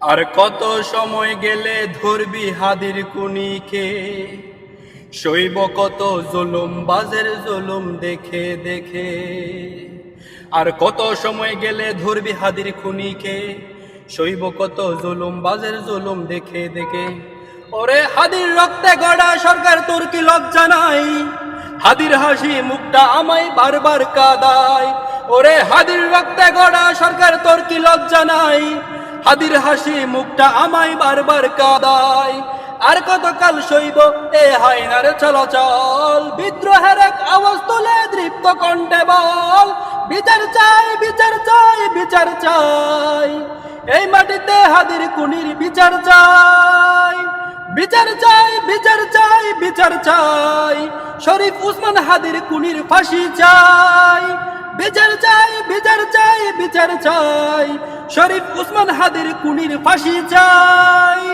আর কত সময় গেলে ধরবি হাদির কুনিকে? শৈব কত জুলুম, বাজের জুলুম দেখে দেখে। আর কত সময় গেলে ধরবি হাদির খুনিকে শৈব কত জুলুম, বাজের জুলুম দেখে দেখে। ওরে হাদির রক্তে গড়া সরকার, তোর কি লজ্জা নাই? হাদির হাসি মুখটা আমায় বারবার কাদায়। ওরে হাদির রক্তে গড়া সরকার, তোর কি লজ্জা নাই? হাদির হাসি মুখটা আমায় বারবার কাদায়। আর কতকাল সইব, এ হাইনার চলাচল। বিদ্রোহের এক তোলে দৃপ্ত কণ্ঠে বল। বিচার চাই বিচার চাই বিচার চাই। এই মাটিতে হাদির কুনির বিচার চাই। বিচার চাই বিচার চাই বিচার চাই। শরীফ উসমান হাদির কুনির ফাঁসি চাই। বিচার চাই। শরীফ উসমান হাদির কুনির ফাঁসি চাই।